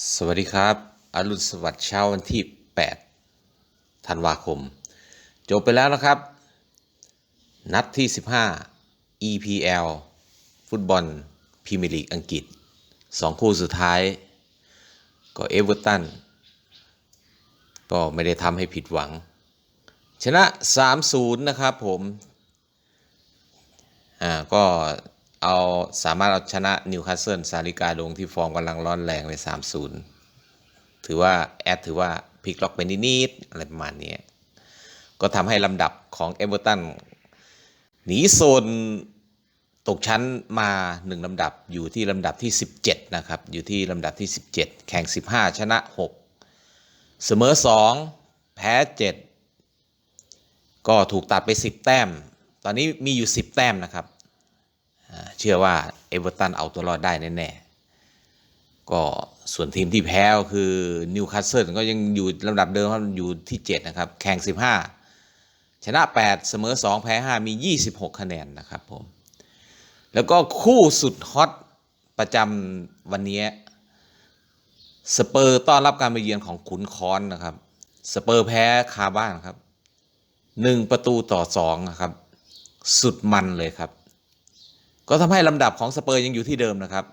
สวัสดีครับ อรุณสวัสดิ์เช้าวันที่ 8 ธันวาคม จบไปแล้วนะครับ นัดที่ 15 EPL ฟุตบอลพรีเมียร์ลีกอังกฤษ 2 คู่สุดท้าย ก็เอเวอร์ตัน ก็ไม่ได้ทำให้ผิดหวัง ชนะ 3-0 นะครับผม อ่า ก็ เอาสามารถเอาชนะนิวคาสเซิลซาริกาลงที่ฟอร์มกำลังร้อนแรงเลย3-0 ถือว่าแอดถือว่าพลิกล็อกไปนิดๆอะไรประมาณนี้ ก็ทำให้ลำดับของเอเวอร์ตันหนีโซนตกชั้นมาหนึ่งลำดับอยู่ที่ลำดับที่ 17 นะครับ อยู่ที่ลำดับที่ 17 แข่ง 15 ชนะ 6 เสมอ 2 แพ้ 7 ก็ถูกตัดไป 10 แต้ม ตอนนี้มีอยู่ 10 แต้มนะครับ เชื่อว่าเอเวอร์ตันเอาตัวรอดได้แน่ๆก็ส่วนทีมที่แพ้ก็คือนิวคาสเซิลก็ยังอยู่ลำดับเดิมครับอยู่ที่ 7 นะครับ แข่ง 15 ชนะ 8 เสมอ 2 แพ้ 5 มี 26 คะแนนนะครับผม แล้วก็คู่สุดฮอตประจำวันนี้สเปอร์ต้อนรับการมาเยือนของขุนคอนนะครับ สเปอร์แพ้คาบ้านครับหนึ่งประตูต่อสองนะครับ สุดมันเลยครับ ก็ทำให้ลำดับของสเปอร์ยังอยู่ที่เดิมนะครับ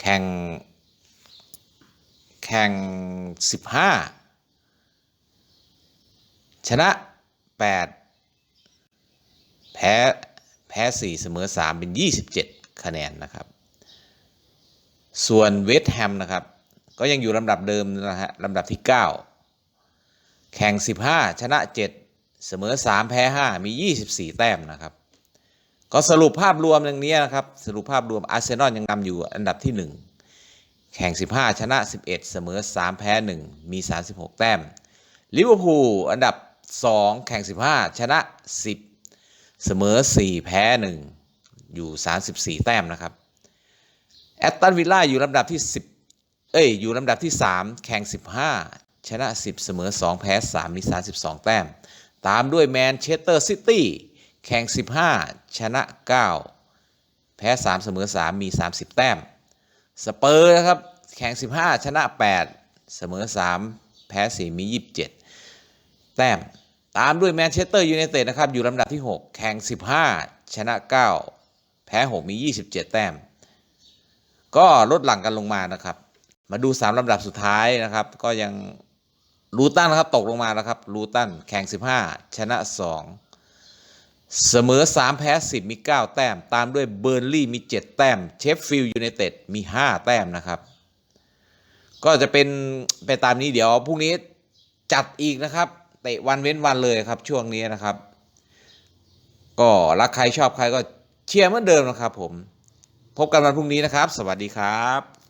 แข่ง แข่งสิบห้าชนะแปดแพ้ แพ้สี่เสมอสามเป็นยี่สิบเจ็ดคะแนนนะครับ ส่วนเวสต์แฮมนะครับ ก็ยังอยู่ลำดับเดิมนะฮะลำดับที่ 9 แข่ง 15 ชนะ 7 เสมอ 3 แพ้ 5 มี 24 แต้มนะครับ ก็สรุปภาพรวมอย่างนี้นะครับ สรุปภาพรวมอาร์เซนอลยังนำอยู่อันดับที่ 1 แข่ง 15 ชนะ 11 เสมอ 3 แพ้ 1 มี 36 แต้มลิเวอร์พูลอันดับ 2 แข่ง 15 ชนะ 10 เสมอ 4 แพ้ 1 อยู่ 34 แต้มนะครับแอตตันวิลล่าอยู่ลำดับที่ 10 เอ้ย อยู่ลำดับที่ 3 แข่ง 15 ชนะ 10 เสมอ 2 แพ้ 3 มี 32 แต้ม ตามด้วยแมนเชสเตอร์ซิตี้ แข่ง 15 ชนะ 9 แพ้ 3 เสมอ 3 มี 30 แต้ม สเปอร์นะครับ แข่ง 15 ชนะ 8 เสมอ 3 แพ้ 4 มี 27 แต้ม ตามด้วยแมนเชสเตอร์ยูไนเต็ดนะครับ อยู่ลำดับที่ 6 แข่ง 15 ชนะ 9 แพ้ 6 มี 27 แต้ม ก็ลดหลั่งกันลงมานะครับ มาดู 3ลำดับสุดท้ายนะครับ ก็ยังลูตันนะครับ ตกลงมาแล้วครับ ลูตัน แข่ง 15 ชนะ 2 เสมอ 3 แพ้ 10 มี 9 แต้ม ตามด้วยเบอร์ลี่มี 7 แต้ม เชฟฟิลด์ยูไนเต็ดมี 5 แต้มนะครับ ก็จะเป็นไปตามนี้เดี๋ยวพรุ่งนี้จัดอีกนะครับ เตะวันเว้นวันเลยครับช่วงนี้นะครับ ก็รักใครชอบใครก็เชียร์เหมือนเดิมนะครับผม พบกันวันพรุ่งนี้นะครับ สวัสดีครับ